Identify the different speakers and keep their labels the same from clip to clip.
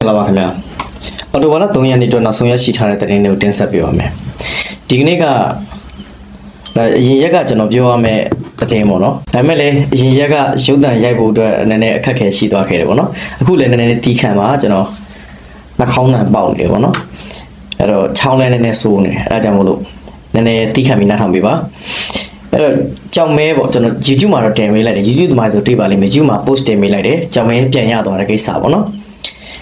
Speaker 1: မင်္ဂလာပါခင်ဗျာအော်တိုဘာလ3ရက်နေ့အတွက်နောက်ဆုံးရရှိထားတဲ့သတင်းတွေကိုတင်ဆက်ပေးပါမယ်ဒီကနေ့ကအရင်ရက်ကကျွန်တော်ပြောရမယ့်သတင်းပေါ့နော်ဒါပေမဲ့လည်းအရင်ရက်ကရုပ်တံရိုက်ဖို့အတွက်နည်းနည်းအခက်အခဲရှိသွားခဲ့တယ်ပေါ့နော်အခုလည်းနည်းနည်းတီးခံပါကျွန်တော်နှာခေါင်းတန်ပေါက်နေတယ်ပေါ့နော်အဲ့တော့ချောင်းလည်းနည်းနည်းဆိုးနေတယ်အဲ့ဒါကြောင့်မို့လို့နည်းနည်းတီးခံပြီးနားထောင်ပေးပါအဲ့တော့ကြောင်မဲပေါ့ကျွန်တော် YouTube မှာတော့တင်ပေးလိုက်တယ် YouTube မှာဆိုတွေ့ပါလိမ့်မယ် YouTube မှာ post တင်ပေးလိုက်တယ်ကြောင်မဲပြန်ရသွားတဲ့ကိစ္စပေါ့နော်အဲ့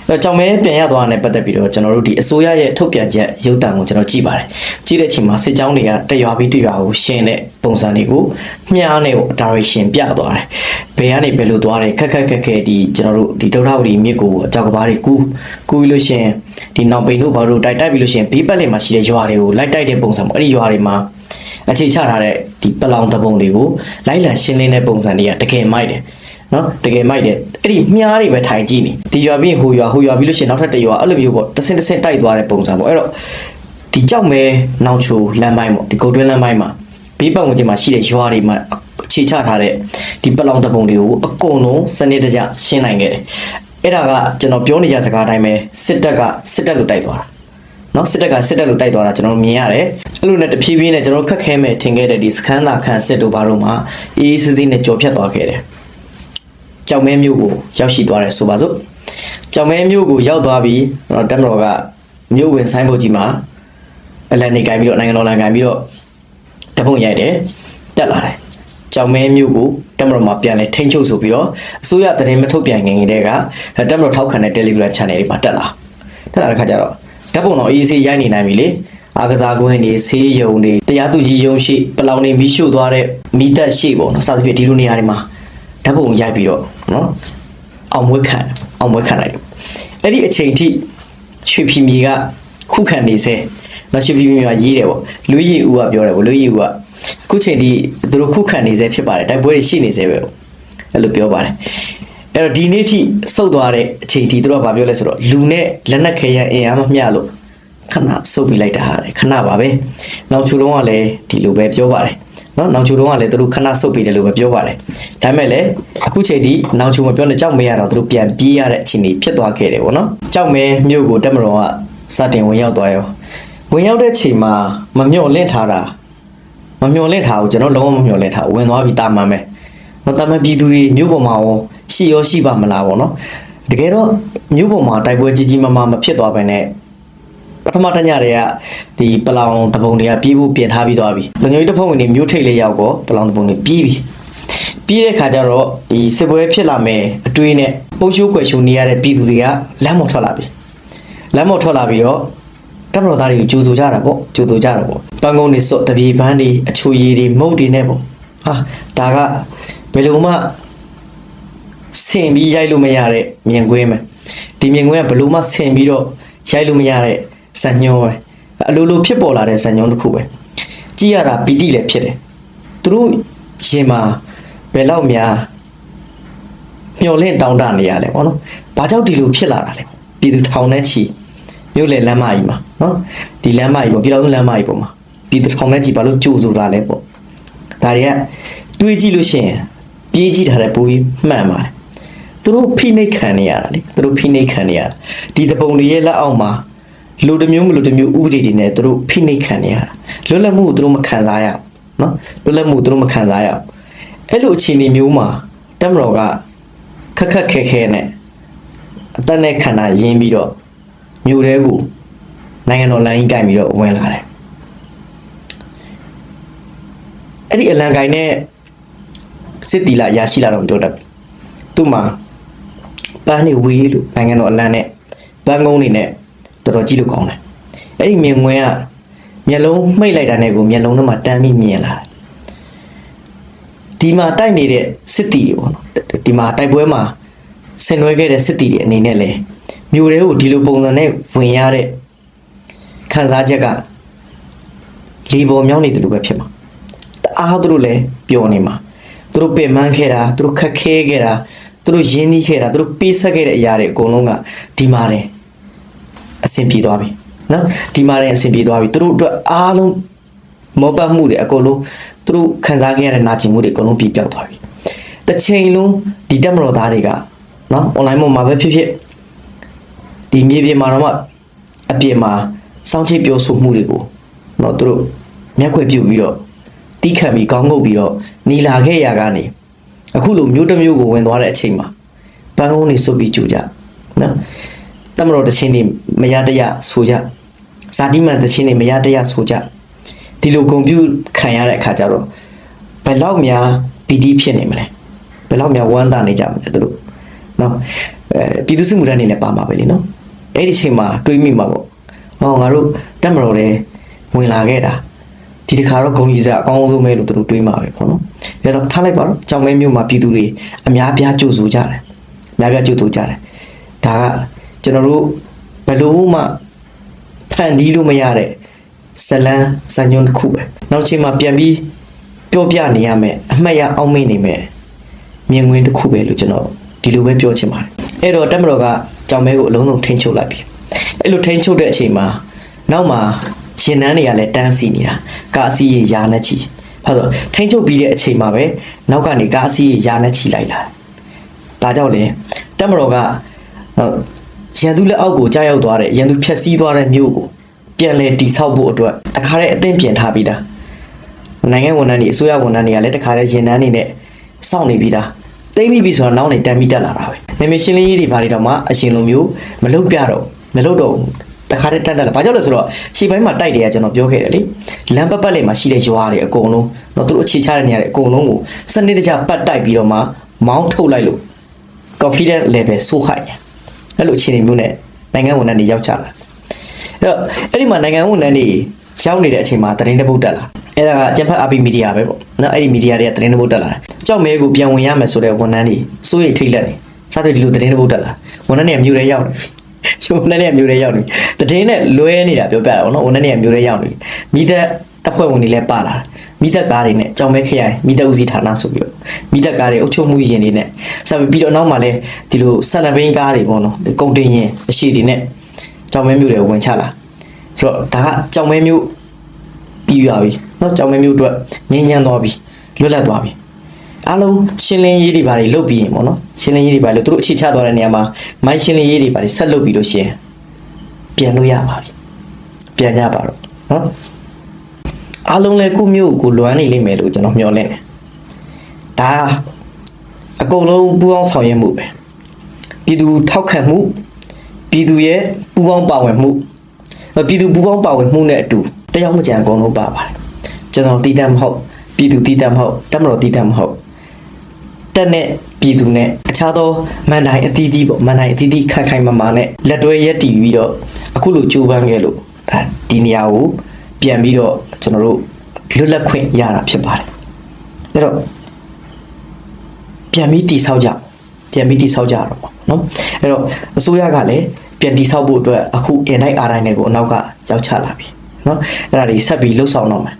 Speaker 1: တော့ကြောင်မဲပြန်ရသွားတဲ့ပတ်သက်ပြီးတော့ကျွန်တော်တို့ဒီအစိုးရရဲ့ထုတ်ပြန်ချက်ရုပ်တံကိုကျွန်တော်ကြည့်ပါတယ်ကြည့်တဲ့အချိန်မှာစစ်ကြောင်းတွေကတရွာပြီးတရွာကိုရှင်းတဲ့ပုံစံတွေကိုမျှားနေပေါ့ဒါရီရှင်ပြသွားတယ်ဘယ်ကနေဘယ်လိုသွားတယ်ခက်ခက်ခက်ခက်ဒီကျွန်တော်တို့ဒီဒုထဝတီမြစ်ကိုအကြောက်ကဘာတွေကူးကူးပြီးလို့ရှရင်ဒီနောက်ပိန်တို့ဘာလို့တိုက်တိုက်ပြီးလို့ရှရင်ဘေးပတ်လည်မှာရှိတဲ့ရွာတွေကိုလိုက်တိုက်တဲ့ပုံစံပေါ့အဲ့ဒီရွာတွေမှာအခြေချထားတဲ့ဒီပလောင်တပုံတွေကိုလိုက်လံရှင်းလင်းတဲ့ပုံစံတွေကတကယ်မိုက်တယ် နော်တကယ်မိုက်တယ်အဲ့ဒီမြားတွေပဲထိုင်ကြည့်နေဒီရွာပြီးရင်ဟိုရွာဟိုရွာပြီးလို့ရှိရင်နောက်ထပ်တစ်ရွာအဲ့လိုမျိုးပေါ့တစ်ဆင့်တစ်ဆင့်တိုက်သွားတဲ့ပုံစံပေါ့အဲ့တော့ဒီကြောက်မဲနောင်ချိုလမ်းပိုင်းပေါ့ဒီကုတ်တွင်းလမ်းပိုင်းမှာဘေးပတ်ဝန်းကျင်မှာရှိတဲ့ရွာတွေမှာအခြေချထားတဲ့ဒီပလောင်တပုံတွေကိုအကုန်လုံးစနစ်တကျရှင်းနိုင်ခဲ့တယ်အဲ့ဒါကကျွန်တော်ပြောနေကြစကားအတိုင်းပဲစစ်တပ်ကစစ်တပ်လို့တိုက်သွားတာနော်စစ်တပ်ကစစ်တပ်လို့တိုက်သွားတာကျွန်တော်တို့မြင်ရတယ်အဲ့လိုနဲ့တဖြည်းဖြည်းနဲ့ကျွန်တော်တို့ခက်ခဲမဲ့ထင်ခဲ့တဲ့ဒီစခန်းသာခန်းစစ်တို့ဘာလို့မှအေးအေးဆေးဆေးနဲ့ကြော်ဖြတ်သွားခဲ့တယ် ကြောင်မဲမျိုးကိုရောက်ရှိသွားတယ်ဆိုပါစို့ကြောင်မဲမျိုးကိုရောက်သွားပြီးတော့တက်မတော်ကမြို့ဝင်ဆိုင်ဖို့ကြီးမှာအလန်နေကြိုင်ပြီးတော့နိုင်ငံတော်လန်ကြိုင်ပြီးတော့တပုံရိုက်တယ်တက်လာတယ်ကြောင်မဲမျိုးကိုတက်မတော်မှာပြန်လဲထိန်းချုပ်ဆိုပြီးတော့အစိုးရသတင်းမထုတ်ပြန်ခင်ကတည်းကတက်မတော်ထောက်ခံတဲ့ Telegram channel တွေမှာတက်လာတက်လာတဲ့ခါကျတော့ဓာတ်ပုံတော်အေးအေးဆေးရိုက်နေနိုင်ပြီလေအားကစားကွင်းတွေဆေးရုံတွေတရားသူကြီးရုံးရှိပလောင်နေမီးရှို့သွားတဲ့မိသက်ရှိပေါ့နော်စသဖြင့်ဒီလိုနေရာတွေမှာ ဓာတ်ပုံရိုက်ပြီးတော့နော်အောင်မွေးခံအောင်မွေးခံလိုက်တယ်အဲ့ဒီအချိန်ထိရွှေဖီမီကခုခံနေစေနော်ရွှေဖီမီကရေးတယ်ပေါ့လူကြီးဦးကပြောတယ်ပေါ့လူကြီးဦးကခုချိန်ထိသူတို့ခုခံနေစေဖြစ်ပါတယ်တိုက်ပွဲတွေရှိနေစေပဲပေါ့အဲ့လိုပြောပါတယ်အဲ့တော့ဒီနေ့ထိစုတ်သွားတဲ့အချိန်ထိသူတို့ကဘာပြောလဲဆိုတော့လူနဲ့လက်နက်ခဲယံအင်အားမမျှလို့ ခဏစုပ်ပြီးလိုက်တာဟာလေခဏပါပဲနောက်ချူလုံးကလည်းဒီလိုပဲပြောပါတယ်နော်နောက်ချူလုံးကလည်းသူတို့ခဏစုပ်ပြီးတယ်လို့ပဲပြောပါတယ်ဒါပေမဲ့လည်းအခုချိန်ထိနောက်ချူမပြောနဲ့ကြောက်မဲရတော့သူတို့ပြန်ပြေးရတဲ့အခြေအနေဖြစ်သွားခဲ့တယ်ဗောနော်ကြောက်မဲမြို့ကိုတက်မတော်ကစတင်ဝင်ရောက်သွားရောဝင်ရောက်တဲ့ချိန်မှာမမျော့လင့်ထားတာမမျော်လင့်ထားဘူးကျွန်တော်လုံးဝမမျော်လင့်ထားဘူးဝင်သွားပြီတာမန်ပဲမတာမန်ပြည်သူတွေမြို့ပေါ်မှာရောရှိရောရှိပါမလားပေါ့နော်တကယ်တော့မြို့ပေါ်မှာတိုက်ပွဲကြီးကြီးမားမားမဖြစ်သွားဘဲနဲ့ ပထမတညတွေကဒီပလောင်တပုံတွေကပြေးဖို့ပြင်ထားပြီးသွားပြီလုံခြုံရေးတပ်ဖွဲ့ဝင်တွေမြို့ထိပ်လေးရောက်တော့ပလောင်တပုံတွေပြေးပြီပြေးတဲ့ခါကျတော့ဒီစစ်ပွဲဖြစ်လာမယ်အတွေးနဲ့ပုံရှိုးကွယ်ရှုံနေရတဲ့ပြည်သူတွေကလမ်းပေါ်ထွက်လာပြီလမ်းပေါ်ထွက်လာပြီးတော့တပ်မတော်သားတွေကိုကြိုဆိုကြတာပေါ့ကြိုဆိုကြတာပေါ့ပန်းကုန်းတွေစော့တပြေပန်းတွေအချိုရည်တွေမုတ်တွေနဲ့ပေါ့ဟာဒါကဘယ်လိုမှဆင်ပြီးရိုက်လို့မရတဲ့မြင်ကွင်းပဲဒီမြင်ကွင်းကဘယ်လိုမှဆင်ပြီးတော့ရိုက်လို့မရတဲ့ ဇညောပဲအလိုလိုဖြစ်ပေါ်လာတဲ့ဇညောတစ်ခုပဲကြည့်ရတာပီတိလည်းဖြစ်တယ်သူတို့ရင်မှာဘယ်လောက်များမျောလင့်တောင်းတနေရလဲပေါ့နော်။ဘာကြောင့်ဒီလိုဖြစ်လာတာလဲ။ပြည်သူထောင်နဲ့ချီမြို့လေလမ်းမကြီးမှာနော်။ဒီလမ်းမကြီးပေါ့ပြည်တော်စုလမ်းမကြီးပေါ့မှာပြည်သူထောင်နဲ့ချီဘာလို့ကြိုဆိုတာလဲပေါ့။ဒါတွေကတွေးကြည့်လို့ရှိရင်ပြေးကြည့်ထားတဲ့ပူကြီးမှန်ပါတယ်။သူတို့ဖိနှိပ်ခံနေရတာလေ။သူတို့ဖိနှိပ်ခံနေရတာ။ဒီတပုံတွေရဲ့လက်အောက်မှာ လူတစ်မျိုးမလူတစ်မျိုးဥပဒေတွေနဲ့သူတို့ဖိနှိပ်ခံနေရတာ။လွတ်လပ်မှုကိုသူတို့မခံစားရအောင်နော်။လွတ်လပ်မှုကိုသူတို့မခံစားရအောင်။အဲ့လိုအခြေအနေမျိုးမှာတက်မတော်ကခက်ခက်ခဲခဲနဲ့အသက်နဲ့ခန္ဓာရင်းပြီးတော့မြို့တဲကိုနိုင်ငံတော်လိုင်းကြီးကင်ပြီးတော့ဝင်လာတယ်အဲ့ဒီအလံကိုင်နဲ့စစ်တီလာရရှိလာတော့မပြောတတ်ဘူးသူ့မှာပန်းနေဝေးလို့နိုင်ငံတော်အလံနဲ့ပန်းကုန်းနေနဲ့ တော်တော်ကြည့်လို့ကောင်းတယ်အဲ့ဒီမြင်ငွေကမျက်လုံးမှိတ်လိုက်တာနဲ့ကိုမျက်လုံးထဲမှာတန်းပြီးမြင်လာတယ်ဒီမှာတိုက်နေတဲ့စစ်တီတွေပေါ့နော်ဒီမှာတိုက်ပွဲမှာဆင်နွှဲခဲ့တဲ့စစ်တီတွေအနေနဲ့လဲမြို့တွေကိုဒီလိုပုံစံနဲ့ဝင်ရတဲ့ခံစားချက်ကလေပေါ်မြောင်းနေတယ်လို့ပဲဖြစ်မှာတအားသူတို့လည်းပျော်နေမှာသူတို့ပင်ပန်းခဲ့တာသူတို့ခက်ခဲခဲ့တာသူတို့ရင်းနှီးခဲ့တာသူတို့ပေးဆက်ခဲ့တဲ့အရာတွေအကုန်လုံးကဒီမှာတယ် အဆင်ပြေသွားပြီနော်ဒီမှာတယ်အဆင်ပြေသွားပြီသူတို့အတွက်အားလုံးမောပတ်မှုတွေအကုန်လုံးသူတို့ခံစားခဲ့ရတဲ့နာကျင်မှုတွေအကုန်လုံးပြပြောက်သွားပြီတစ်ချိန်လုံးဒီတက်မတော်သားတွေကနော် online ပေါ်မှာပဲဖြစ်ဖြစ်ဒီမြေပြင်မှာတော့မှအပြင်မှာစောင့်ချိတ်ပြောဆိုမှုတွေကိုတော့သူတို့မျက်ခွေပြုတ်ပြီးတော့တီးခတ်ပြီးကောင်းငုတ်ပြီးတော့หนีလာခဲ့ရကနေအခုလိုမျိုးတစ်မျိုးကိုဝင်သွားတဲ့အချိန်မှာပန်းကုန်းတွေစုပ်ပြီးကြူကြနော် တမတော်တချင်းတွေမရတရဆိုကြဇာတိမန်တချင်းတွေမရတရဆိုကြဒီလိုဂုံပြူခံရတဲ့အခါကျတော့ဘယ်လောက်များပီတိဖြစ်နေမလဲဘယ်လောက်များဝမ်းသာနေကြမလဲသူတို့နော်အဲပြည်သူစစ်မှုထမ်းနေလည်းပါမှာပဲလीနော်အဲ့ဒီချိန်မှာတွေးမိမှာပေါ့ဟောငါတို့တက်မတော်တယ်ဝင်လာခဲ့တာဒီတစ်ခါတော့ဂုံကြီးစားအကောင်းဆုံးပဲလို့သူတို့တွေးမှာပဲပေါ့နော်အဲ့တော့ထားလိုက်ပါတော့ကြောင်မဲမြို့မှာပြည်သူတွေအများပြားကြိုဆိုကြတယ်အများပြားကြိုဆိုကြတယ်ဒါက ကျွန်တော်တို့ဘယ်လို့မှဖန်တီးလို့မရတဲ့ဇလန်းဇညွန်းတစ်ခုပဲနောက်ချိန်မှာပြန်ပြီးပြောပြနေရမယ်အမှတ်ရအောင်မေ့နေမယ်မြင်ကွင်းတစ်ခုပဲလို့ကျွန်တော်ဒီလိုပဲပြောချင်ပါတယ်အဲ့တော့တက်မတော်ကကြောင်မဲကိုအလုံးစုံထိန်းချုပ်လိုက်ပြီအဲ့လိုထိန်းချုပ်တဲ့အချိန်မှာနောက်မှာရင်နှန်းတွေကလည်းတန်းစီနေတာကားအစီးရရာနဲ့ချီဘာလို့လဲထိန်းချုပ်ပြီးတဲ့အချိန်မှာပဲနောက်ကနေကားအစီးရရာနဲ့ချီလိုက်လာဒါကြောင့်လေတက်မတော်ကဟို ရန်သူလက်အောက်ကိုကြားရောက်သွားတဲ့ရန်သူဖြက်စီးသွားတဲ့မြို့ကိုပြန်လဲတိဆောက်ဖို့အတွက်တခါတည်းအသင့်ပြင်ထားပြီးသားနိုင်ငံဝန်ထမ်းတွေအစိုးရဝန်ထမ်းတွေကလည်းတခါတည်းရင်တန်းနေနဲ့စောင့်နေပြီးသားတိမ့်ပြီးပြီဆိုတော့နောက်နေတန်းပြီးတက်လာတာပဲနာမည်ရှင်းလင်းရေးတွေဘာတွေတော့မှအရှင်လိုမျိုးမလုပ်ပြတော့မလုပ်တော့ဘူးတခါတည်းတက်တက်လာဘာကြောင့်လဲဆိုတော့ခြေပိုင်းမှာတိုက်တယ်ကကျွန်တော်ပြောခဲ့တယ်လေလမ်းပတ်ပတ်လေးမှာရှိတဲ့ရွာတွေအကုန်လုံးတော့သူတို့အခြေချတဲ့နေရာတွေအကုန်လုံးကိုစနစ်တကျပတ်တိုက်ပြီးတော့မှမောင်းထုတ်လိုက်လို့ confidence level ဆိုးခိုက်တယ် အဲ့လိုအခြေအနေမျိုးနဲ့နိုင်ငံဝန်ထမ်းတွေရောက်ကြလာအဲ့တော့အဲ့ဒီမှာနိုင်ငံဝန်ထမ်းတွေရောက်နေတဲ့အချိန်မှာသတင်းတစ်ပုဒ်တက်လာအဲ့ဒါကကျန်ဖတ် RP media ပဲပေါ့နော်အဲ့ဒီ media တွေကသတင်းတစ်ပုဒ်တက်လာတယ်ကြောက်မဲကိုပြန်ဝင်ရမယ်ဆိုတဲ့ဝန်ထမ်းတွေစိုးရိမ်ထိတ်လန့်နေစသဖြင့်ဒီလိုသတင်းတစ်ပုဒ်တက်လာဝန်ထမ်းတွေကမြို့ထဲရောက်နေချိုးဝန်ထမ်းတွေကမြို့ထဲရောက်နေသတင်းနဲ့လွဲနေတာပြောပြတာပေါ့နော်ဝန်ထမ်းတွေကမြို့ထဲရောက်နေမိသက်တပ်ဖွဲ့ဝင်တွေလည်းပါလာတယ်မိသက်ကားတွေနဲ့ ကြောင်မဲခရိုင်မိသက်ဦးစီးဌာနဆိုပြီးတော့မိသက်ကားတွေအုပ်ချုပ်မှုယင်တွေနဲ့ဆက်ပြီးတော့နောက်မှာလည်းဒီလိုစန္ဒဘိန်းကားတွေပေါ့နော်ကုန်တင်ယင်အရှိတွေနဲ့ကြောင်မဲမျိုးတွေဝင်ချလာဆိုတော့ဒါကကြောင်မဲမျိုးပြီးသွားပြီနော်ကြောင်မဲမျိုးအတွက်ငင်းညမ်းသွားပြီလွတ်လပ်သွားပြီအားလုံးရှင်းလင်းရေးတွေပါတွေလုတ်ပြီးရင်ပေါ့နော်ရှင်းလင်းရေးတွေပါလို့သူတို့အခြေချသွားတဲ့နေရာမှာမိုင်းရှင်းလင်းရေးတွေပါတွေဆက်လုတ်ပြီးလို့ရှင်ပြန်လို့ရပါပြီပြန်ကြပါတော့နော် အားလုံးလည်းခုမျိုးကိုလွမ်းနေလိမ့်မယ်လို့ကျွန်တော်မျှော်လင့်တယ်ဒါအကုန်လုံးပူးပေါင်းဆောင်ရွက်မှုပဲပြည်သူထောက်ခံမှုပြည်သူရဲ့ပူးပေါင်းပါဝင်မှုပြည်သူပူးပေါင်းပါဝင်မှုနဲ့အတူတယောက်မကြံအကုန်လုံးပါပါတယ်ကျွန်တော်တည်တတ်မဟုတ်ပြည်သူတည်တတ်မဟုတ်တက်မတော်တည်တတ်မဟုတ်တက်နဲ့ပြည်သူနဲ့အခြားသောမန်တိုင်းအသီးသီးပေါ့မန်တိုင်းအသီးသီးခိုင်ခိုင်မာမာနဲ့လက်တွဲရက်တည်ပြီးတော့အခုလိုကြိုးပမ်းခဲ့လို့ဒါဒီနေရာကို ပြန်ပြီးတော့ကျွန်တော်တို့လွတ်လပ်ခွင့်ရတာဖြစ်ပါတယ်အဲ့တော့ပြန်ပြီးတည်ဆောက်ကြပြန်ပြီးတည်ဆောက်ကြရတော့ပေါ့နော်အဲ့တော့အစိုးရကလည်းပြန်တည်ဆောက်ဖို့အတွက်အခုအင်တိုင်းအားတိုင်းတွေကိုအနောက်ကရောက်ချလာပြီနော်အဲ့ဒါတွေဆက်ပြီးလှုပ်ဆောင်တော့မယ်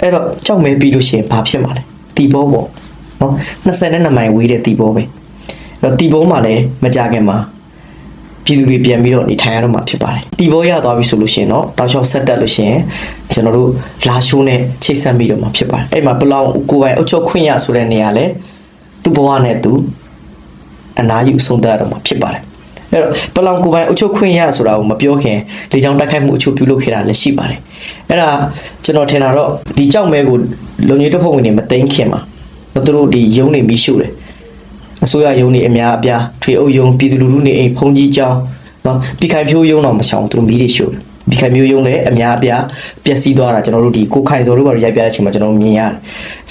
Speaker 1: အဲ့တော့ကြောက်မဲပြီးလို့ရှိရင်ဘာဖြစ်မှာလဲတီဘောပေါ့နော်22မိုင်ဝေးတဲ့တီဘောပဲအဲ့တော့တီဘောမှာလည်းမကြခင်မှာ ပြည်သူတွေပြန်ပြီးတော့နေထိုင်ရတော့မှာဖြစ်ပါတယ်တီဘောရသွားပြီဆိုလို့ရှိရင်တော့တောက်လျှောက်ဆက်တက်လို့ရှိရင်ကျွန်တော်တို့လာရှိုးနဲ့ချိတ်ဆက်ပြီးတော့မှာဖြစ်ပါတယ်အဲ့မှာပလောင်ကိုယ်ပိုင်အုပ်ချုပ်ခွင့်ရဆိုတဲ့နေရာလဲသူ့ဘဝနဲ့သူအနာယူဆုံးသက်ရတော့မှာဖြစ်ပါတယ်အဲ့တော့ပလောင်ကိုယ်ပိုင်အုပ်ချုပ်ခွင့်ရဆိုတာကိုမပြောခင်လေကြောင်းတိုက်ခိုက်မှုအချို့ပြုလုပ်ခဲ့တာလည်းရှိပါတယ်အဲ့ဒါကျွန်တော်ထင်တာတော့ဒီကြောက်မဲကိုလုံခြုံရေးတပ်ဖွဲ့ဝင်တွေမသိမ်းခင်မှာသူတို့ဒီယုံနေပြီးရှုတယ် အစိုးရယုံနေအများအပြားထွေအုပ်ယုံပြည်သူလူထုနေအိမ်ဖုန်ကြီးကျောင်းနော်ပြည်ခိုင်ဖြိုးယုံတော့မရှောင်သူတို့မီးတွေရှုတယ်ပြည်ခိုင်မျိုးယုံလည်းအများအပြားပျက်စီးသွားတာကျွန်တော်တို့ဒီကိုခိုင်စော်တို့ဘာလို့ရိုက်ပြတဲ့အချိန်မှာကျွန်တော်မြင်ရတယ်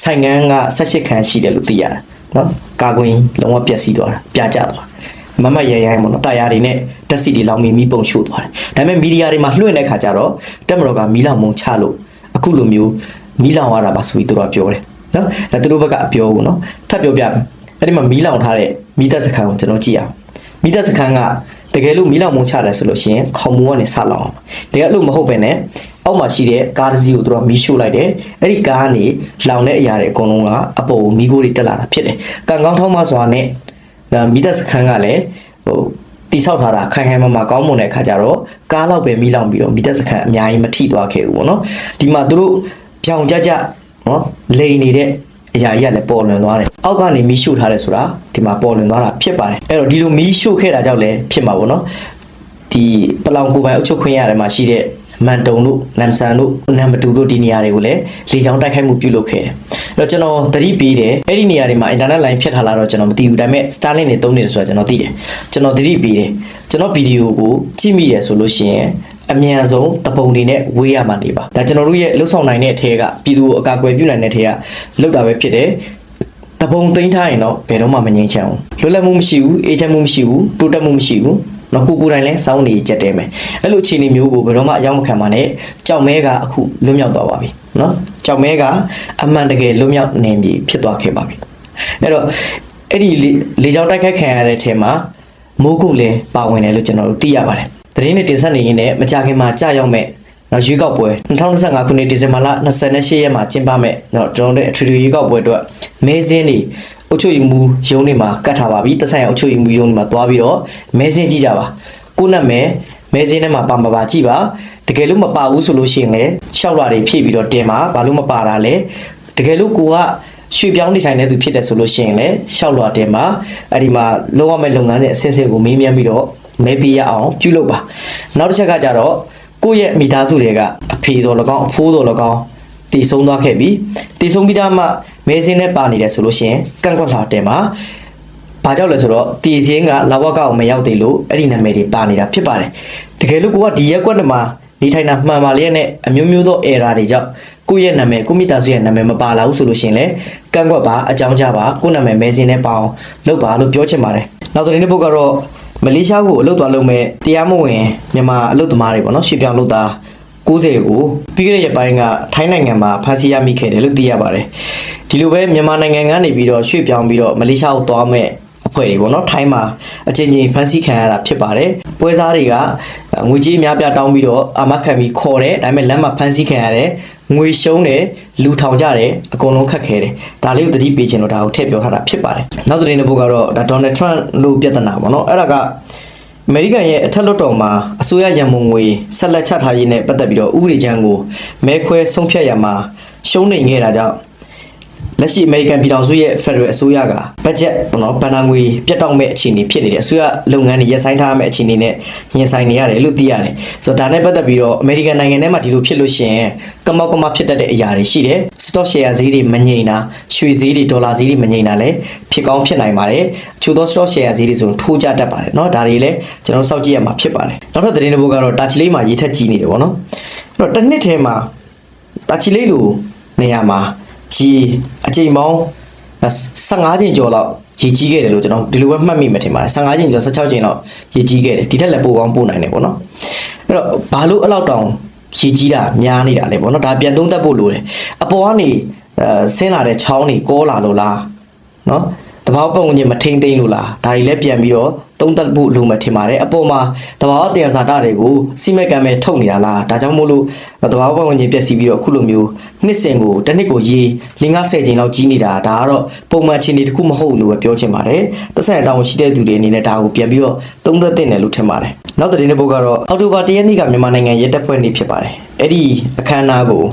Speaker 1: ဆိုင်ငန်းက18ခန်းရှိတယ်လို့သိရတယ်နော်ကာကွင်းလုံးဝပျက်စီးသွားတာပြကျသွားမမရရရိုင်းပေါ့နော်တာယာတွေနဲ့တက်စီတွေလောင်မီမီပုံရှို့သွားတယ်ဒါပေမဲ့မီဒီယာတွေမှာလွှင့်တဲ့ခါကျတော့တက်မတော်ကမီးလောင်မုံချလို့အခုလိုမျိုးမီးလောင်ရတာပါဆိုပြီးသူတို့ကပြောတယ်နော်ဒါသူတို့ဘက်ကအပြောဘူးနော်ထပ်ပြောပြမယ် အဲ့ဒီမှာမီးလောင်ထားတဲ့မီးသက်စခန်းကိုကျွန်တော်ကြည့်အောင်မီးသက်စခန်းကတကယ်လို့မီးလောင်မုံချတယ်ဆိုလို့ရှိရင်ခေါမိုးကနေဆက်လောင်အောင်တကယ်လို့မဟုတ်ပဲねအောက်မှာရှိတဲ့ကားတစ်စီးကိုသူတို့ကမီးရှို့လိုက်တယ်အဲ့ဒီကားကနေလောင်တဲ့အရာတွေအကုန်လုံးကအပေါ်ကိုမီးခိုးတွေတက်လာတာဖြစ်တယ်ကံကောင်းထောင်းမစွာနဲ့ဒါမီးသက်စခန်းကလည်းဟိုတိဆောက်ထားတာခိုင်ခိုင်မာမာကောင်းမွန်တဲ့အခါကျတော့ကားလောက်ပဲမီးလောင်ပြီးတော့မီးသက်စခန်းအများကြီးမထိသွားခဲ့ဘူးပေါ့နော်ဒီမှာသူတို့ကြောင်ကြကြနော်လိန်နေတဲ့ အရာကြီးကလည်းပေါ်လွင်သွားတယ်အောက်ကနေမီးရှို့ထားတယ်ဆိုတာဒီမှာပေါ်လွင်သွားတာဖြစ်ပါတယ်အဲ့တော့ဒီလိုမီးရှို့ခဲ့တာကြောင့်လည်းဖြစ်မှာပေါ့နော်ဒီပလောင်ကိုပိုင်အုပ်ချုပ်ခွင့်ရတယ်မှာရှိတဲ့မန်တုံတို့နမ်ဆန်တို့နမ်မတူတို့ဒီနေရာတွေကိုလည်းလေကြောင်းတိုက်ခိုက်မှုပြုလုပ်ခဲ့တယ်။အဲ့တော့ကျွန်တော်သတိပေးတယ်အဲ့ဒီနေရာတွေမှာ internet line ဖြတ်ထားလာတော့ကျွန်တော်မသိဘူးဒါပေမဲ့ Starlink တွေသုံးနေတယ်ဆိုတာကျွန်တော်သိတယ်။ကျွန်တော်သတိပေးတယ်ကျွန်တော်ဗီဒီယိုကိုကြည့်မိတယ်ဆိုလို့ရှိရင် အမြန်ဆုံးတပုံတွေနဲ့ဝေးရမှာနေပါဒါကျွန်တော်တို့ရဲ့လှုပ်ဆောင်နိုင်တဲ့အထက်ကပြည်သူကိုအကာအကွယ်ပြုနိုင်တဲ့အထက်ကလောက်တာပဲဖြစ်တယ်တပုံသိမ်းထားရင်တော့ဘယ်တော့မှမငြိမ်းချမ်းဘူးလွတ်လပ်မှုမရှိဘူးအေးချမ်းမှုမရှိဘူးတိုးတက်မှုမရှိဘူးနော်ကိုကိုယ်တိုင်လဲစောင်းနေကြက်တဲမယ်အဲ့လိုအခြေအနေမျိုးကိုဘယ်တော့မှအရောက်မခံပါနဲ့ကြောက်မဲကအခုလွတ်မြောက်သွားပါပြီနော်ကြောက်မဲကအမှန်တကယ်လွတ်မြောက်နေပြီဖြစ်သွားခဲ့ပါပြီအဲ့တော့အဲ့ဒီလေလေကြောင်းတိုက်ခိုက်ခံရတဲ့ထဲမှာမိုးကုတ်လည်းပါဝင်တယ်လို့ကျွန်တော်တို့သိရပါတယ် သတင်းနဲ့တင်ဆက်နေရင်းနဲ့မကြခင်မှာကြာရောက်မဲ့နော်ရွေးကောက်ပွဲ2025ခုနှစ်ဒီဇင်ဘာလ28ရက်မှာကျင်းပမဲ့နော်ကျွန်တော်တို့အထွေထွေရွေးကောက်ပွဲအတွက်မဲစင်းတွေအုတ်ချုပ်ယူမှုရုံးတွေမှာကတ်ထားပါပြီတဆိုင်အုတ်ချုပ်ယူမှုရုံးတွေမှာသွားပြီးတော့မဲစင်းကြည့်ကြပါကိုယ့်နာမည်မဲစင်းထဲမှာပါမပါကြည့်ပါတကယ်လို့မပါဘူးဆိုလို့ရှိရင်လည်းရှောက်လာတွေဖြည့်ပြီးတော့တင်ပါဘာလို့မပါတာလဲတကယ်လို့ကိုကရွှေပြောင်းနေထိုင်နေသူဖြစ်တယ်ဆိုလို့ရှိရင်လည်းရှောက်လွာတင်ပါအဲ့ဒီမှာလုံးဝမဲ့လုပ်ငန်းရဲ့အဆင့်ဆင့်ကိုမေးမြန်းပြီးတော့ မဲပေးရအောင်ပြုလုပ်ပါနောက်တစ်ချက်ကကြတော့ကိုယ့်ရဲ့မိသားစုတွေကအဖေတော်၎င်းအဖိုးတော်၎င်းတည်ဆုံးသွားခဲ့ပြီတည်ဆုံးပြီးသားမှမဲစင်းနဲ့ပါနေတယ်ဆိုလို့ရှိရင်ကန့်ကွက်လာတင်ပါဘာကြောင့်လဲဆိုတော့တည်စင်းကလာဝကအောင်မရောက်သေးလို့အဲ့ဒီနာမည်တွေပါနေတာဖြစ်ပါတယ်တကယ်လို့ကိုကဒီရက်ကွက်တမှာနေထိုင်တာမှန်ပါလျက်နဲ့အမျိုးမျိုးသော error တွေကြောင့်ကိုယ့်ရဲ့နာမည်ကိုမိသားစုရဲ့နာမည်မပါလာဘူးဆိုလို့ရှိရင်လည်းကန့်ကွက်ပါအကြောင်းကြားပါကိုယ့်နာမည်မဲစင်းနဲ့ပါအောင်လုပ်ပါလို့ပြောချင်ပါတယ်နောက်သတင်းတစ်ပုဒ်ကတော့ မလေးရှားကိုအလုပ်သွားလုပ်မဲ့တရားမဝင်မြန်မာအလုပ်သမားတွေပေါ့နော်ရှေ့ပြောင်းလုပ်သား90ကိုပြီးခဲ့တဲ့ရက်ပိုင်းကထိုင်းနိုင်ငံမှာဖမ်းဆီးရမိခဲ့တယ်လို့သိရပါတယ်ဒီလိုပဲမြန်မာနိုင်ငံကနေပြီးတော့ရွှေ့ပြောင်းပြီးတော့မလေးရှားကိုသွားမဲ့ အဖွဲ့တွေပေါ့နော်ထိုင်းမှာအချင်းချင်းဖမ်းဆီးခံရတာဖြစ်ပါတယ်ပွဲစားတွေကငွေကြေးအများပြားတောင်းပြီးတော့အာမခံပြီးခေါ်တယ်ဒါပေမဲ့လမ်းမှာဖမ်းဆီးခံရတယ်ငွေရှုံးတယ်လူထောင်ကြတယ်အကုန်လုံးခက်ခဲတယ်ဒါလေးကိုသတိပေးခြင်းလို့ဒါကိုထည့်ပြောထားတာဖြစ်ပါတယ်နောက်သတင်းတစ်ပုဒ်ကတော့ဒါဒေါ်နယ်ထရန့်လို့ပြဿနာပေါ့နော်အဲ့ဒါကအမေရိကန်ရဲ့အထက်လွှတ်တော်မှာအစိုးရရန်ပုံငွေဆက်လက်ချထားရေးနဲ့ပတ်သက်ပြီးတော့ဥပဒေကြမ်းကိုမဲခွဲဆုံးဖြတ်ရမှာရှုံးနေခဲ့တာကြောင့် လက်ရှိအမေရိကန်ပြည်ထောင်စုရဲ့ Federal အစိုးရကဘတ်ဂျက်ပေါ့နော်ဘဏ္ဍာငွေပြတ်တောက်မဲ့အခြေအနေဖြစ်နေတယ်အစိုးရလုပ်ငန်းတွေရပ်ဆိုင်းထားမဲ့အခြေအနေနဲ့ရင်ဆိုင်နေရတယ်လို့သိရတယ်ဆိုတော့ဒါနဲ့ပတ်သက်ပြီးတော့အမေရိကန်နိုင်ငံထဲမှာဒီလိုဖြစ်လို့ရှိရင်ကမောက်ကမဖြစ်တတ်တဲ့အရာတွေရှိတယ် stock share ဈေးတွေမငြိမ်တာရွှေဈေးတွေဒေါ်လာဈေးတွေမငြိမ်တာလည်းဖြစ်ကောင်းဖြစ်နိုင်ပါတယ်အချို့သော stock share ဈေးတွေဆိုရင်ထိုးကျတတ်ပါတယ်เนาะဒါတွေလည်းကျွန်တော်စောင့်ကြည့်ရမှာဖြစ်ပါတယ်နောက်ထပ်သတင်းတစ်ပုဒ်ကတော့တာချီလေးမှာရေထက်ကြီးနေတယ်ပေါ့နော်အဲ့တော့တစ်နှစ်ထဲမှာတာချီလေးလိုနေရာမှာ ရေအချိန်ပေါင်း15ချိန်ကျော်လောက်ရေကြီးခဲ့တယ်လို့ကျွန်တော်ဒီလိုပဲမှတ်မိမှထင်ပါတယ်15ချိန်ကျော်16ချိန်လောက်ရေကြီးခဲ့တယ်ဒီထက်လည်းပိုကောင်းပို့နိုင်တယ်ပေါ့နော်အဲ့တော့ဘာလို့အဲ့လောက်တောင်ရေကြီးတာများနေတာလဲပေါ့နော်ဒါပြန်သုံးသပ်ဖို့လိုတယ်အပေါ်ကနေအဲဆင်းလာတဲ့ချောင်းတွေကောလာလို့လားနော် တဘာဝပတ်ဝန်းကျင်မထိမ့်သိမ့်လို့လားဒါတွေလည်းပြန်ပြီးတော့သုံးသပ်ဖို့လိုမှထင်ပါတယ်အပေါ်မှာတဘာဝတယံဇာတတွေကိုစီမက်ကံမဲ့ထုတ်နေတာလားဒါကြောင့်မို့လို့တဘာဝပတ်ဝန်းကျင်ပျက်စီးပြီးတော့အခုလိုမျိုးနှစ်စင်ကိုတစ်နှစ်ကိုရေ50ချိန်လောက်ကြီးနေတာဒါကတော့ပုံမှန်အခြေအနေတစ်ခုမဟုတ်ဘူးလို့ပဲပြောချင်ပါတယ်သက်ဆိုင်တောင်းရှိတဲ့သူတွေအနေနဲ့ဒါကိုပြန်ပြီးတော့သုံးသပ်သင့်တယ်လို့ထင်ပါတယ်နောက်သတင်းတစ်ပုဒ်ကတော့အောက်တိုဘာ၁ရက်နေ့ကမြန်မာနိုင်ငံရဲတပ်ဖွဲ့နေဖြစ်ပါတယ်အဲ့ဒီအခမ်းအနားကို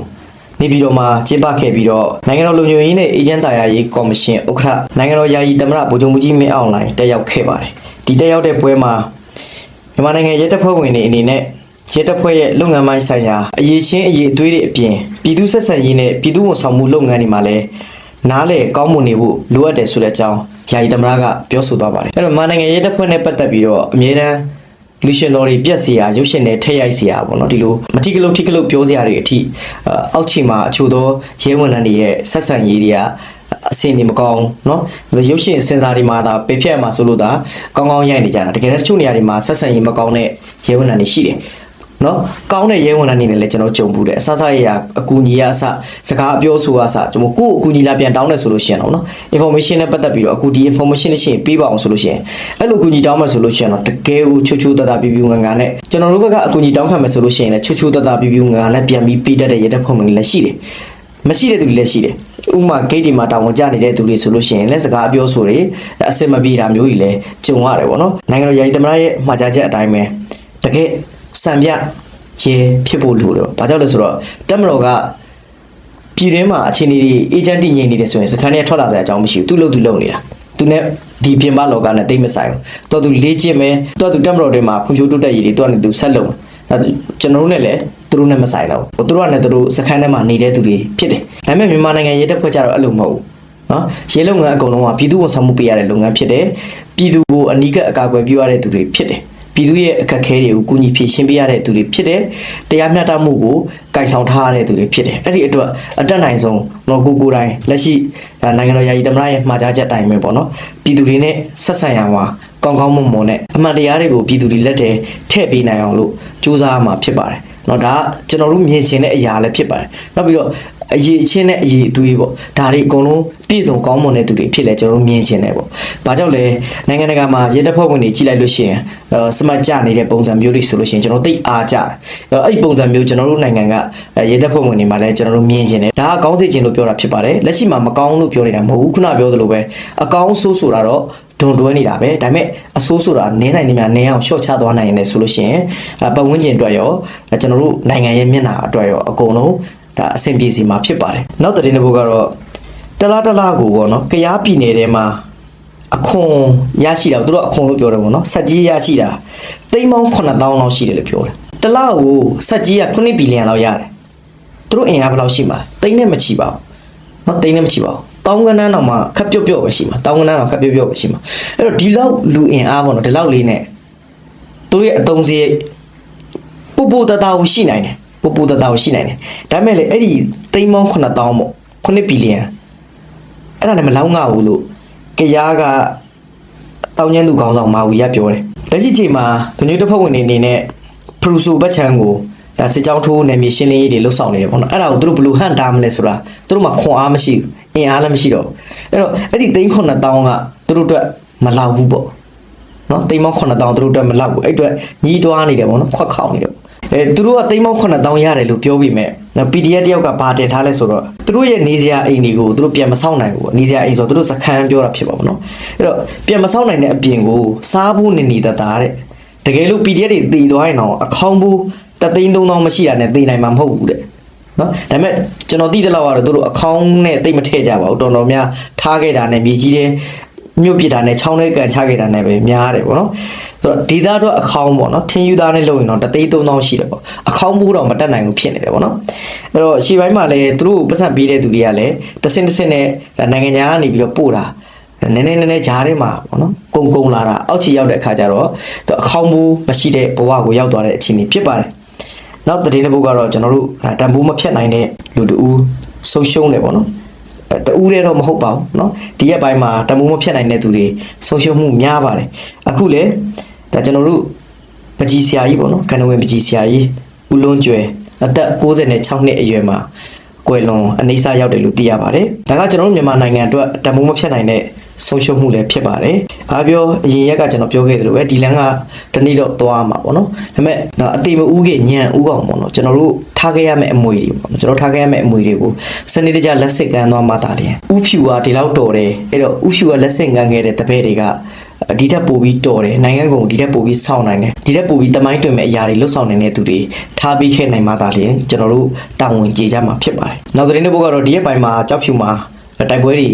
Speaker 1: နေပြည်တော်မှာကျင်းပခဲ့ပြီးတော့နိုင်ငံတော်လူမျိုးရေးနဲ့အေဂျင့်တာယာရေးကော်မရှင်ဥက္ကဋ္ဌနိုင်ငံတော်ယာယီသမ္မတဗိုလ်ချုပ်မှုကြီးမင်းအောင်လှိုင်တက်ရောက်ခဲ့ပါတယ်ဒီတက်ရောက်တဲ့ပွဲမှာမြန်မာနိုင်ငံရဲတပ်ဖွဲ့ဝင်တွေအနေနဲ့ရဲတပ်ဖွဲ့ရဲ့လုပ်ငန်းပိုင်းဆိုင်ရာအရေးချင်းအရေးအသွေးတွေအပြင်ပြည်သူဆက်ဆံရေးနဲ့ပြည်သူဝန်ဆောင်မှုလုပ်ငန်းတွေမှာလည်းနားလေကောင်းမွန်နေဖို့လိုအပ်တယ်ဆိုတဲ့အကြောင်းယာယီသမ္မတကပြောဆိုသွားပါတယ်အဲ့တော့မြန်မာနိုင်ငံရဲတပ်ဖွဲ့နဲ့ပတ်သက်ပြီးတော့အမြဲတမ်း လူရှင်တော်တွေပြက်စီရာရုပ်ရှင်တွေထက်ရိုက်စီရာပေါ့နော်ဒီလိုမတိကလုတ်တိကလုတ်ပြောစရာတွေအထိအာအောက်ခြေမှာအချို့သောရဲဝန်ထမ်းတွေရဲ့ဆက်ဆံရေးတွေကအဆင်နေမကောင်းเนาะရုပ်ရှင်စင်စာတွေမှာဒါပေဖြတ်မှာဆိုလို့ဒါကောင်းကောင်းရိုက်နေကြတာတကယ်တမ်းတချို့နေရာတွေမှာဆက်ဆံရေးမကောင်းတဲ့ရဲဝန်ထမ်းတွေရှိတယ် နော်ကောင်းတဲ့ရဲဝန်ထမ်းတွေနဲ့လည်းကျွန်တော်ကြုံဘူးတယ်အဆဆရရအကူညီရအဆစကားအပြောဆိုအဆကျွန်တော်ကိုယ့်အကူညီလာပြန်တောင်းတယ်ဆိုလို့ရှိရင်တော့နော် information နဲ့ပတ်သက်ပြီးတော့အခုဒီ information နဲ့ရှိရင်ပေးပါအောင်ဆိုလို့ရှိရင်အဲ့လိုအကူညီတောင်းမယ်ဆိုလို့ရှိရင်တော့တကယ်ကိုချူချူတတပြပြငငငနဲ့ကျွန်တော်တို့ဘက်ကအကူညီတောင်းခံမယ်ဆိုလို့ရှိရင်လည်းချူချူတတပြပြငငငနဲ့ပြန်ပြီးပေးတတ်တဲ့ရဲတပ်ဖွဲ့ဝင်တွေလည်းရှိတယ်မရှိတဲ့သူတွေလည်းရှိတယ်ဥပမာဂိတ်ဒီမှာတာဝန်ကျနေတဲ့သူတွေဆိုလို့ရှိရင်လည်းစကားပြောဆိုတွေအစစ်မပြေတာမျိုးကြီးလည်းကြုံရတယ်ပေါ့နော်နိုင်ငံတော်ယာယီသမ္မတရဲ့မှာကြားချက်အတိုင်းပဲတကယ် စံပြရဲဖြစ်ဖို့လိုတယ်။ဘာကြောင့်လဲဆိုတော့တက်မတော်ကပြည်တွင်းမှာအခြေအနေတွေအေဂျင့်တည်ငြိမ်နေတယ်ဆိုရင်စခန်းထဲထွက်လာစရာအကြောင်းမရှိဘူး။သူ့လို့သူလုပ်နေတာ။သူနဲ့ဒီပြင်ပလောကနဲ့တိတ်မဆိုင်ဘူးတော်သူလေးချင်းပဲတော်သူတက်မတော်တွေမှာဖွံ့ဖြိုးတိုးတက်ရေးတွေတော်နေသူဆက်လုပ်အဲကျွန်တော်တို့နဲ့လည်းသူတို့နဲ့မဆိုင်တော့ဘူးသူတို့ကလည်းသူတို့စခန်းထဲမှာနေတဲ့သူတွေဖြစ်တယ်ဒါပေမဲ့မြန်မာနိုင်ငံရေးတပ်ဖွဲ့ကြတော့အဲ့လိုမဟုတ်ဘူးနော်ရေလုံငန်းအကုန်လုံးကပြည်သူဝန်ဆောင်မှုပေးရတဲ့လုပ်ငန်းဖြစ်တယ်ပြည်သူကိုအနီးကပ်အကာအကွယ်ပြုရတဲ့သူတွေဖြစ်တယ် ပြည်သူရဲ့အခက်အခဲတွေကိုကူညီဖြေရှင်းပေးရတဲ့သူတွေဖြစ်တယ်တရားမျှတမှုကိုကိုင်ဆောင်ထားရတဲ့သူတွေဖြစ်တယ်အဲ့ဒီအတွက်အတက်နိုင်ဆုံးတော့ကိုကိုယ်တိုင်လက်ရှိဒါနိုင်ငံတော်ယာယီသမ္မတရဲ့မှာကြားချက်အတိုင်းပဲပေါ့နော်ပြည်သူတွေနဲ့ဆက်ဆံရမှာကောင်းကောင်းမွန်မွန်နဲ့အမှန်တရားတွေကိုပြည်သူတွေလက်ထဲထည့်ပေးနိုင်အောင်လို့စူးစမ်းရမှာဖြစ်ပါတယ်เนาะဒါကကျွန်တော်တို့မြင်ချင်တဲ့အရာလည်းဖြစ်ပါတယ်နောက်ပြီးတော့ အရေးအချင်းနဲ့အရေးအသွေးပေါ့ဒါတွေအကုန်လုံးပြည့်စုံကောင်းမွန်တဲ့သူတွေဖြစ်လဲကျွန်တော်တို့မြင်ချင်တယ်ပေါ့ဘာကြောင့်လဲနိုင်ငံတကာမှာရဲတပ်ဖွဲ့ဝင်တွေကြီးလိုက်လို့ရှိရင်အဲစမတ်ကြနေတဲ့ပုံစံမျိုးတွေဆိုလို့ရှိရင်ကျွန်တော်သိအားကြတယ်အဲ့ဒီပုံစံမျိုးကျွန်တော်တို့နိုင်ငံကရဲတပ်ဖွဲ့ဝင်တွေမှာလည်းကျွန်တော်တို့မြင်ချင်တယ်ဒါကကောင်းသိချင်လို့ပြောတာဖြစ်ပါတယ်လက်ရှိမှာမကောင်းလို့ပြောနေတာမဟုတ်ဘူးခုနပြောသလိုပဲအကောင်းဆိုးဆိုတာတော့ဒွန်တွဲနေတာပဲဒါပေမဲ့အဆိုးဆိုတာနင်းနိုင်နေများနင်းအောင်ရှော့ချသွားနိုင်တယ်ဆိုလို့ရှိရင်အဲပတ်ဝန်းကျင်အတွက်ရောအဲကျွန်တော်တို့နိုင်ငံရဲ့မျက်နှာအတွက်ရောအကုန်လုံး ဒါအဆင်ပြေစီမှာဖြစ်ပါတယ်နောက်သတင်းတစ်ပုဒ်ကတော့တလားတလားကိုပေါ့နော်ကရားပြည်နယ်ထဲမှာအခွန်ရရှိတာသူတို့အခွန်လို့ပြောတယ်ပေါ့နော်စက်ကြီးရရှိတာသိန်းပေါင်း9000လောက်ရှိတယ်လို့ပြောတယ်တလားကိုစက်ကြီးက9ဘီလီယံလောက်ရတယ်သူတို့အင်အားဘယ်လောက်ရှိမှာလဲသိန်းနဲ့မချီပါဘူးနော်တိန်းနဲ့မချီပါဘူးတောင်းကနန်းတော့မှခက်ပြုတ်ပြုတ်ပဲရှိမှာတောင်းကနန်းတော့ခက်ပြုတ်ပြုတ်ပဲရှိမှာအဲ့တော့ဒီလောက်လူအင်အားပေါ့နော်ဒီလောက်လေးနဲ့သူတို့ရဲ့အတုံးစရိတ်ပူပူတတဝရှိနိုင်တယ် ပူပူတတဝရှိနိုင်တယ်ဒါပေမဲ့လေအဲ့ဒီသိန်းပေါင်း9000ပေါ့9ဘီလီယံအဲ့ဒါလည်းမလောက်ငါဘူးလို့ကြရားကတောင်းကျန်းသူခေါင်းဆောင်မာဝီရပြောတယ်လက်ရှိချိန်မှာလူမျိုးတစ်ဖက်ဝင်တွေအနေနဲ့ပရူဆိုဘတ်ချန်ကိုဒါစစ်ကြောင်းထိုးနယ်မြေရှင်းလင်းရေးတွေလှုပ်ဆောင်နေတယ်ပေါ့နော်အဲ့ဒါကိုသူတို့ဘယ်လိုဟန်တာမလဲဆိုတာသူတို့မှခွန်အားမရှိဘူးအင်အားလည်းမရှိတော့ဘူးအဲ့တော့အဲ့ဒီသိန်း9000ကသူတို့အတွက်မလောက်ဘူးပေါ့နော်သိန်းပေါင်း9000သူတို့အတွက်မလောက်ဘူးအဲ့အတွက်ညီးတွားနေတယ်ပေါ့နော်ခွက်ခေါက်နေတယ်ပေါ့ အဲသူတို့ကသိန်းပေါင်း9000ရတယ်လို့ပြောပြီးမဲ့နော် PDF တယောက်ကဘာတင်ထားလဲဆိုတော့သူတို့ရဲ့နေစရာအိမ်တွေကိုသူတို့ပြန်မဆောက်နိုင်ဘူးပေါ့နေစရာအိမ်ဆိုတော့သူတို့စခန်းပြောတာဖြစ်ပါဘောနော်အဲ့တော့ပြန်မဆောက်နိုင်တဲ့အပြင်ကိုစားဖို့နေနေတတာတဲ့တကယ်လို့ PDF တွေတည်သွားရင်တော့အခေါင်းဘူးတသိန်း3000မရှိတာနဲ့တည်နိုင်မှာမဟုတ်ဘူးတဲ့နော်ဒါပေမဲ့ကျွန်တော်သိတဲ့လောက်ကတော့သူတို့အကောင့်နဲ့တိတ်မထည့်ကြပါဘူးတော်တော်များထားခဲ့တာနဲ့မြေကြီးတဲ့ မြို့ပြစ်တာနဲ့ချောင်းလေးကန်ချခဲ့တာနဲ့ပဲများတယ်ပေါ့နော်ဆိုတော့ဒီသားတော့အကောင့်ပေါ့နော်ထင်းယူသားနဲ့လုပ်ရင်တော့တသိန်း3000ရှိတယ်ပေါ့အကောင့်ဘူးတော့မတက်နိုင်ဘူးဖြစ်နေတယ်ပေါ့နော်အဲ့တော့ရှေ့ပိုင်းမှာလည်းသူတို့ပတ်စံပေးတဲ့သူတွေကလည်းတစင်တစင်နဲ့ဒါနိုင်ငံခြားကနေပြီးတော့ပို့တာနည်းနည်းနည်းနည်းဂျားထဲမှာပေါ့နော်ကုံကုံလာတာအောက်ခြေရောက်တဲ့အခါကျတော့သူအကောင့်ဘူးမရှိတဲ့ဘဝကိုရောက်သွားတဲ့အခြေအနေဖြစ်ပါတယ်နောက်သတင်းတစ်ပုဒ်ကတော့ကျွန်တော်တို့ဒါတန်ဖိုးမဖြတ်နိုင်တဲ့လူတူဆုံးရှုံးတယ်ပေါ့နော် အဲတူးရဲတော့မဟုတ်ပါဘူးเนาะဒီရက်ပိုင်းမှာတန်ဖိုးမဖြတ်နိုင်တဲ့သူတွေဆုံးရှုံးမှုများပါတယ်အခုလေဒါကျွန်တော်တို့ပကြီးဆရာကြီးပေါ့နော်ကန္နဝင်ပကြီးဆရာကြီးဦးလွန်းကျွယ်အသက်66နှစ်အရွယ်မှာကွယ်လွန်အနေဆာရောက်တယ်လို့သိရပါတယ်ဒါကကျွန်တော်တို့မြန်မာနိုင်ငံအတွက်တန်ဖိုးမဖြတ်နိုင်တဲ့ ဆုံးရှုံးမှုလည်းဖြစ်ပါတယ်။ဘာပြောအရင်ရက်ကကျွန်တော်ပြောခဲ့သလိုပဲဒီလန်ကတနေ့တော့သွားမှာပေါ့နော်။ဒါပေမဲ့ဒါအတိမဦးကညံဥကောင်ပေါ့နော်။ကျွန်တော်တို့ထားခဲ့ရမယ့်အမွေတွေပေါ့နော်။ကျွန်တော်ထားခဲ့ရမယ့်အမွေတွေကိုစနစ်တကျလက်စစ်ကမ်းသွားမှတာတယ်။ဥဖြူကဒီလောက်တော်တယ်။အဲ့တော့ဥဖြူကလက်စစ်ကမ်းခဲ့တဲ့တပည့်တွေကဒီထက်ပိုပြီးတော်တယ်နိုင်ငံကုန်ဒီထက်ပိုပြီးစောင့်နိုင်တယ်ဒီထက်ပိုပြီးတမိုင်းတွင်မဲ့အရာတွေလွတ်ဆောင်နိုင်တဲ့သူတွေထားပြီးခဲ့နိုင်မှသာလျှင်ကျွန်တော်တို့တာဝန်ကျေကြမှာဖြစ်ပါတယ်နောက်သတင်းတစ်ပုဒ်ကတော့ဒီရက်ပိုင်းမှာကြောက်ဖြူမှာတိုက်ပွဲတွေ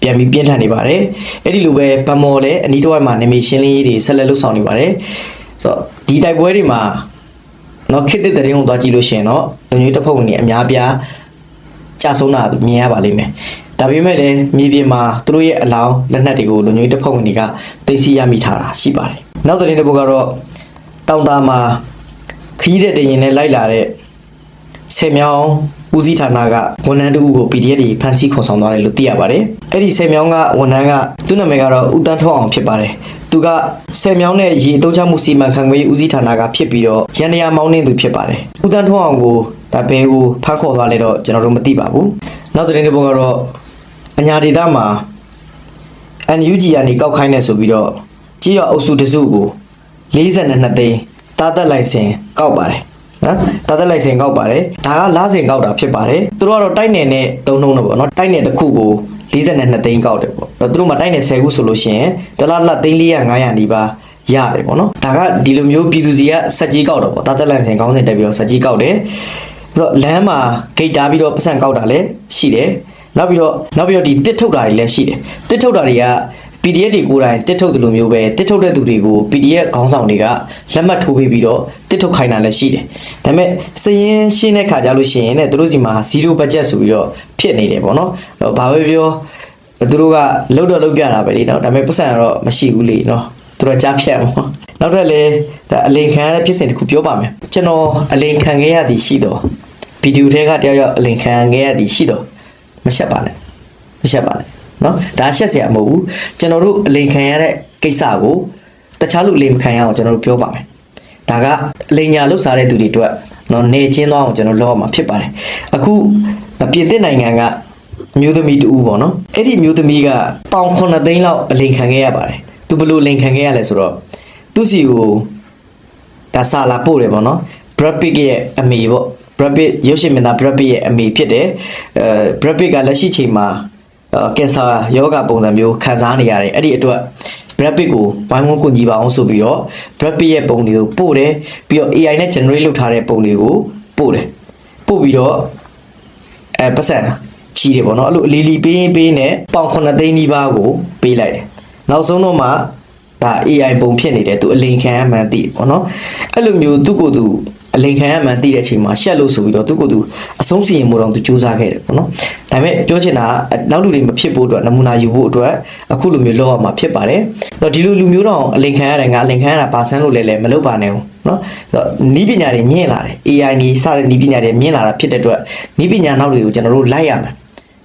Speaker 1: ပြန်ပြီးပြင်းထန်နေပါတယ်အဲ့ဒီလိုပဲဗမော်လည်းအနီးတစ်ဝိုက်မှာနေမီရှင်းလင်းရေးတွေဆက်လက်လုပ်ဆောင်နေပါတယ်ဆိုတော့ဒီတိုက်ပွဲတွေမှာနော်ခေတ်သစ်သတင်းကိုသွားကြည့်လို့ရှိရင်တော့လူမျိုးတစ်ဖက်ဝင်တွေအများပြားကြာဆုံးတာမြင်ရပါလိမ့်မယ်။ဒါပေမဲ့လည်းမြေပြင်မှာသူတို့ရဲ့အလောင်းလက်နက်တွေကိုလူမျိုးတစ်ဖက်ဝင်တွေကသိသိရမိထားတာရှိပါတယ်။နောက်သတင်းတစ်ပုဒ်ကတော့တောင်တာမှာခရီးတဲ့တရင်နဲ့လိုက်လာတဲ့ဆယ်မြောင်း ဦးစီးဌာနကဝန်ထမ်းတဦးကို PDF တွေဖမ်းဆီးခေါ်ဆောင်သွားတယ်လို့သိရပါတယ်။အဲ့ဒီဆယ်မြောင်းကဝန်ထမ်းကသူ့နာမည်ကတော့ဦးတန်းထွန်းအောင်ဖြစ်ပါတယ်။သူကဆယ်မြောင်းနဲ့ရေအသုံးချမှုစီမံခန့်ခွဲရေးဦးစီးဌာနကဖြစ်ပြီးတော့ရန်တရားမောင်းနှင်းသူဖြစ်ပါတယ်။ဦးတန်းထွန်းအောင်ကိုဒါဘဲကိုဖမ်းခေါ်သွားလဲတော့ကျွန်တော်တို့မသိပါဘူး။နောက်သတင်းတစ်ပုဒ်ကတော့အညာဒေတာမှာ NUG ကနေကောက်ခိုင်းနေဆိုပြီးတော့ကြီးရအုပ်စုတစုကို42သိန်းတာသက်လိုက်စင်ကောက်ပါတယ် နော်တာသက်လိုက်စင်ကောက်ပါတယ်ဒါကလားစင်ကောက်တာဖြစ်ပါတယ်သူတို့ကတော့တိုက်နယ်နဲ့သုံးနှုံးတော့ပေါ့နော်တိုက်နယ်တစ်ခုကို42သိန်းကောက်တယ်ပေါ့အဲ့တော့သူတို့မှတိုက်နယ်10ခုဆိုလို့ရှိရင်ဒလလသိန်း400 500နီးပါးရတယ်ပေါ့နော်ဒါကဒီလိုမျိုးပြည်သူစီကစက်ကြီးကောက်တော့ပေါ့တာသက်လိုက်စင်ကောင်းစင်တက်ပြီးတော့စက်ကြီးကောက်တယ်ဆိုတော့လမ်းမှာဂိတ်တားပြီးတော့ပတ်စံကောက်တာလည်းရှိတယ်နောက်ပြီးတော့နောက်ပြီးတော့ဒီတစ်ထုတ်တာတွေလည်းရှိတယ်တစ်ထုတ်တာတွေက PDF တွေကိုယ်တိုင်တစ်ထုတ်တယ်လို့မျိုးပဲတစ်ထုတ်တဲ့သူတွေကို PDF ခေါင်းဆောင်တွေကလက်မှတ်ထိုးပေးပြီးတော့တစ်ထုတ်ခိုင်းတာလည်းရှိတယ်။ဒါပေမဲ့စည်ရင်ရှင်းတဲ့ခါကြလို့ရှိရင်လည်းသူတို့စီမှာ0 budget ဆိုပြီးတော့ဖြစ်နေတယ်ပေါ့နော်။အဲ့တော့ဘာပဲပြောသူတို့ကလုတ်တော့လုတ်ပြတာပဲလေနော်။ဒါပေမဲ့ပတ်စံကတော့မရှိဘူးလေနော်။သူတို့ကြားဖြတ်ပေါ့။နောက်ထပ်လည်းဒါအလိန်ခံရတဲ့ဖြစ်စဉ်တစ်ခုပြောပါမယ်။ကျွန်တော်အလိန်ခံခဲ့ရသည်ရှိတော့ဗီဒီယိုထဲကတယောက်ယောက်အလိန်ခံခဲ့ရသည်ရှိတော့မရှက်ပါနဲ့မရှက်ပါနဲ့ နော်ဒါရှက်စရာမဟုတ်ဘူးကျွန်တော်တို့အလိန်ခံရတဲ့ကိစ္စကိုတခြားလူအလိန်မခံရအောင်ကျွန်တော်တို့ပြောပါမယ်ဒါကအလိန်ညာလှုပ်ရှားတဲ့သူတွေအတွက်နော်နေချင်းသွားအောင်ကျွန်တော်လောက်အောင်ဖြစ်ပါတယ်အခုပြင်သစ်နိုင်ငံကမျိုးသမီးတူပေါ့နော်အဲ့ဒီမျိုးသမီးကပေါင်9သိန်းလောက်အလိန်ခံခဲ့ရပါတယ်သူဘလို့အလိန်ခံခဲ့ရလဲဆိုတော့သူ့စီကိုဒါဆာလာပို့တယ်ပေါ့နော် Brad Pitt ရဲ့အမေပေါ့ Brad Pitt ရုပ်ရှင်မင်းသား Brad Pitt ရဲ့အမေဖြစ်တယ်အဲ Brad Pitt ကလက်ရှိချိန်မှာ ကင်ဆာယောဂပုံစံမျိုးခံစားနေရတယ်အဲ့ဒီအတွက် Brad Pitt ကိုဝိုင်းဝန်းကူညီပါအောင်ဆိုပြီးတော့ Brad Pitt ရဲ့ပုံတွေကိုပို့တယ်ပြီးတော့ AI နဲ့ generate လုပ်ထားတဲ့ပုံတွေကိုပို့တယ်ပို့ပြီးတော့အဲပတ်စံချီးတယ်ပေါ့နော်အဲ့လိုအလီလီပေးရင်ပေးနဲ့ပေါင်9သိန်းနီးပါးကိုပေးလိုက်တယ်နောက်ဆုံးတော့မှဒါ AI ပုံဖြစ်နေတယ်သူအလိန်ခံရမှန်းသိတယ်ပေါ့နော်အဲ့လိုမျိုးသူ့ကိုယ်သူ အလိန်ခံရမှန်းသိတဲ့အချိန်မှာရှက်လို့ဆိုပြီးတော့သူ့ကိုယ်သူအဆုံးစီရင်မှုတော့သူစူးစမ်းခဲ့တယ်ပေါ့နော်ဒါပေမဲ့ပြောချင်တာကနောက်လူတွေမဖြစ်ဖို့အတွက်နမူနာယူဖို့အတွက်အခုလိုမျိုးလောက်ရမှာဖြစ်ပါတယ်အဲ့တော့ဒီလိုလူမျိုးတော့အလိန်ခံရတယ်ငါအလိန်ခံရတာပါဆန်းလို့လည်းလည်းမလုပ်ပါနဲ့ဘူးနော်အဲ့တော့နီးပညာတွေမြင့်လာတယ် AI နီးစတဲ့နီးပညာတွေမြင့်လာတာဖြစ်တဲ့အတွက်နီးပညာနောက်တွေကိုကျွန်တော်တို့လိုက်ရမယ်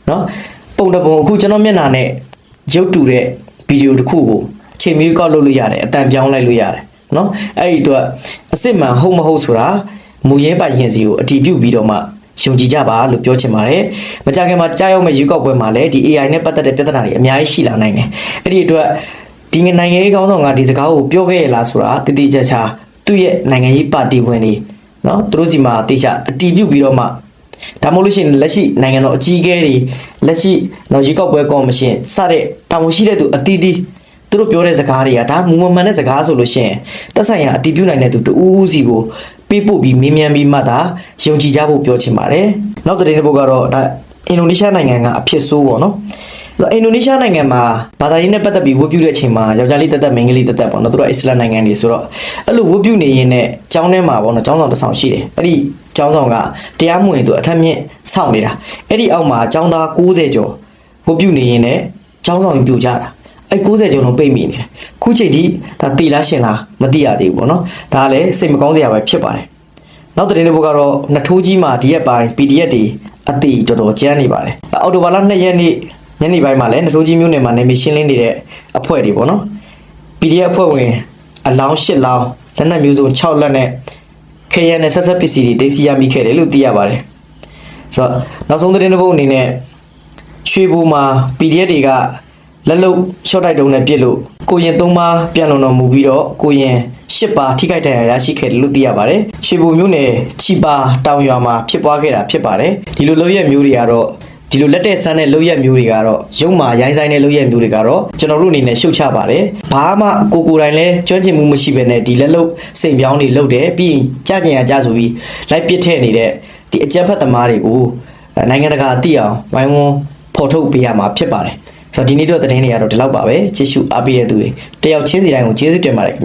Speaker 1: နော်ပုံတစ်ပုံအခုကျွန်တော်မျက်နှာနဲ့ရုပ်တူတဲ့ဗီဒီယိုတစ်ခုကိုချိန်မီကောက်လုပ်လို့ရတယ်အတန်ပြောင်းလိုက်လို့ရတယ် နော်အဲ့ဒီအတွက်အစ်စ်မှန်ဟုတ်မဟုတ်ဆိုတာမူရင်းပိုင်ရင်စီကိုအတီးပြုတ်ပြီးတော့မှယုံကြည်ကြပါလို့ပြောချင်ပါတယ်မကြခင်မှာကြားရောက်မဲ့ရွေးကောက်ပွဲမှာလည်းဒီ AI နဲ့ပတ်သက်တဲ့ပြဿနာတွေအများကြီးရှိလာနိုင်တယ်အဲ့ဒီအတွက်ဒီနိုင်ငံရေးကောင်းဆောင်ကဒီစကားကိုပြောခဲ့ရလားဆိုတာတတိကျချာသူ့ရဲ့နိုင်ငံရေးပါတီဝင်တွေနော်သူတို့စီမှာတေချာအတီးပြုတ်ပြီးတော့မှဒါမှမဟုတ်လို့ရှိရင်လက်ရှိနိုင်ငံတော်အကြီးအကဲတွေလက်ရှိနော်ရွေးကောက်ပွဲကော်မရှင်စတဲ့တာဝန်ရှိတဲ့သူအတီးတီး သူတို့ပြောတဲ့စကားတွေကဒါမူမမှန်တဲ့စကားဆိုလို့ရှိရင်တက်ဆိုင်ရာအတည်ပြုနိုင်တဲ့သူတူဦးစီကိုပေးပို့ပြီးမင်းမြန်ပြီးမှသာယုံကြည်ကြဖို့ပြောချင်ပါတယ်။နောက်တဲ့တစ်ပုဒ်ကတော့ဒါအင်ဒိုနီးရှားနိုင်ငံကအဖြစ်ဆိုးပေါ့နော်။အဲ့တော့အင်ဒိုနီးရှားနိုင်ငံမှာဘာသာရေးနဲ့ပတ်သက်ပြီးဝတ်ပြုတဲ့အချိန်မှာယောက်ျားလေးတက်တက်မိန်းကလေးတက်တက်ပေါ့နော်သူတို့ကအစ္စလာမ်နိုင်ငံတွေဆိုတော့အဲ့လိုဝတ်ပြုနေရင်နဲ့ကျောင်းထဲမှာပေါ့နော်ကျောင်းဆောင်တစ်ဆောင်ရှိတယ်အဲ့ဒီကျောင်းဆောင်ကတရားမဝင်သူအထက်မြင့်စောင့်နေတာအဲ့ဒီအောက်မှာကျောင်းသား60ကျော်ဝတ်ပြုနေရင်နဲ့ကျောင်းဆောင်ပြူကြတာ အဲ့90ကျော်လုံးပိတ်မိနေတယ်ခုချိန်ထိဒါတီလားရှင်လားမသိရသေးဘူးပေါ့နော်ဒါကလည်းစိတ်မကောင်းစရာပဲဖြစ်ပါတယ်နောက်တဲ့တစ်ပုဒ်ကတော့နထိုးကြီးမှာဒီရက်ပိုင်း PDF တွေအတိတော်တော်ကျန်းနေပါတယ်အော်တိုဘာလ2ရက်နေ့ညနေပိုင်းမှာလည်းနထိုးကြီးမြို့နယ်မှာနေမရှင်းလင်းနေတဲ့အဖွဲ့တွေပေါ့နော် PDF အဖွဲ့ဝင်အလောင်း8လောင်းလက်နက်မျိုးစုံ6လက်နဲ့ KN နဲ့ဆက်ဆက်ပစ္စည်းတွေသိမ်းဆည်းရမိခဲ့တယ်လို့သိရပါတယ်ဆိုတော့နောက်ဆုံးသတင်းတစ်ပုဒ်အနေနဲ့ရွှေဘူမှာ PDF တွေက လက်လုံရှော့တိုက်တုံးနဲ့ပြစ်လို့ကိုရင်၃ပါးပြန်လုံတော်မူပြီးတော့ကိုရင်၈ပါးထိခိုက်ဒဏ်ရာရရှိခဲ့တယ်လို့သိရပါတယ်။ရွှေဘူမျိုးနယ်ချီပါတောင်ရွာမှာဖြစ်ပွားခဲ့တာဖြစ်ပါတယ်။ဒီလိုလုပ်ရက်မျိုးတွေကတော့ဒီလိုလက်တဲ့ဆန်းတဲ့လုပ်ရက်မျိုးတွေကတော့ရုံမာရိုင်းဆိုင်တဲ့လုပ်ရက်မျိုးတွေကတော့ကျွန်တော်တို့အနေနဲ့ရှုတ်ချပါတယ်။ဘာမှကိုကိုယ်တိုင်လဲကျွမ်းကျင်မှုမရှိဘဲနဲ့ဒီလက်လုံစိန်ပြောင်းတွေလုပ်တယ်ပြီးရင်ကြကြင်ရကြဆိုပြီးလိုက်ပစ်ထည့်နေတဲ့ဒီအကြက်ဖက်သမားတွေကိုနိုင်ငံတကာသိအောင်ဝိုင်းဝန်းဖော်ထုတ်ပေးရမှာဖြစ်ပါတယ် ဆိုတော့ဒီနေ့တော့သတင်းတွေကတော့ဒီလောက်ပါပဲကြည့်ရှုအားပေးတဲ့သူတွေတယောက်ချင်းစီတိုင်းကိုကျေးဇူးတင်ပါတယ်ခင်ဗျ